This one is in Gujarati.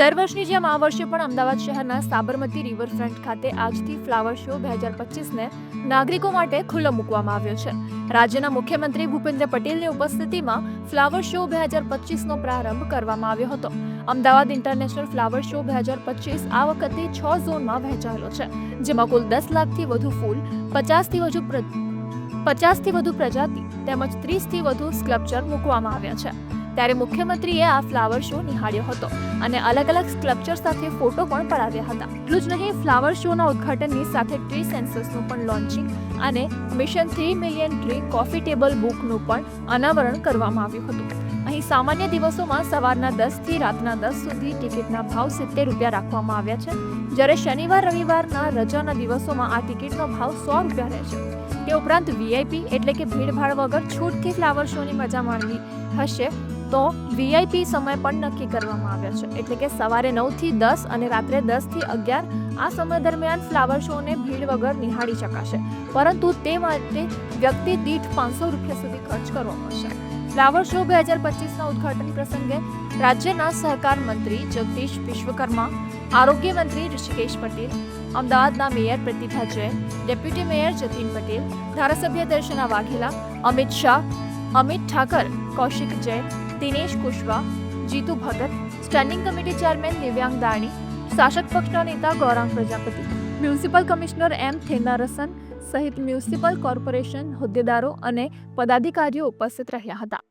દર વર્ષની જેમ આ વર્ષે પણ અમદાવાદ શહેરના સાબરમતી રિવરફ્રન્ટ ખાતે આજથી ફ્લાવર શો બે હજાર પચીસને નાગરિકો માટે ખુલ્લો મૂકવામાં આવ્યો છે. રાજ્યના મુખ્યમંત્રી ભૂપેન્દ્ર પટેલની ઉપસ્થિતિમાં ફ્લાવર શો બે હજાર પચીસનો પ્રારંભ કરવામાં આવ્યો હતો. અમદાવાદ ઇન્ટરનેશનલ ફ્લાવર શો બે હજાર પચીસ આ વખતે છ ઝોનમાં વહેંચાયેલો છે, જેમાં કુલ દસ લાખથી વધુ ફૂલ, પચાસથી વધુ પચાસથી વધુ પ્રજાતિ તેમજ ત્રીસથી વધુ સ્કલ્પચર મૂકવામાં આવ્યા છે. ત્યારે મુખ્યમંત્રીએ આ ફ્લાવર શો નિહાળ્યો હતો અને અલગ અલગ સ્કલ્પચર સાથે ફોટો પણ પડાવ્યા હતા. એટલું જ નહીં, ફ્લાવર શોના ઉદ્ઘાટનની સાથે ટ્રી સેન્સસનું પણ લોન્ચિંગ અને mission three million tree coffee table બુકનું પણ અનાવરણ કરવામાં આવ્યું હતું. અહીં સામાન્ય દિવસોમાં સવારના દસથી રાતના દસ સુધી ટિકિટના ભાવ સિત્તેર રૂપિયા રાખવામાં આવ્યા છે. જ્યારે શનિવાર, રવિવારના રજાના દિવસોમાં આ ટિકિટનો ભાવ સો રૂપિયા રહે છે. તે ઉપરાંત વીઆઈપી એટલે કે ભીડભાડ વગર છૂટથી ફ્લાવર શોની મજા માણવી હશે તો વીઆઈપી સમય પણ નક્કી કરવામાં આવ્યો છે. એટલે કે સવારે નવથી દસ અને રાત્રે દસથી અગિયાર આ સમય દરમિયાન ફ્લાવર શોને ભીડ વગર નિહાળી શકાશે. પરંતુ તે માટે વ્યક્તિ દીઠ પાંચસો રૂપિયા સુધી ખર્ચ કરવો પડશે. ફ્લાવર શો બે હજાર પચીસના ઉદ્ઘાટન પ્રસંગે રાજ્યના સહકાર મંત્રી જગદીશ વિશ્વકર્મા, આરોગ્ય મંત્રી ઋષિકેશ પટેલ, અમદાવાદના mayor Pratibha Jain, deputy mayor Jatin Patel, ધારાસભ્ય Darshana Vaghela, Amit Shah, Amit Thakar, Kaushik Jain Dinesh Kushwa, Jitu Bhagat, standing committee chairman Divyang Dani, શાસક પક્ષના નેતા Gaurang Prajapati, municipal commissioner M Thennarasan સહિત મ્યુનિસિપલ કોર્પોરેશન હોદ્દેદારો અને પદાધિકારીઓ ઉપસ્થિત રહ્યા હતા.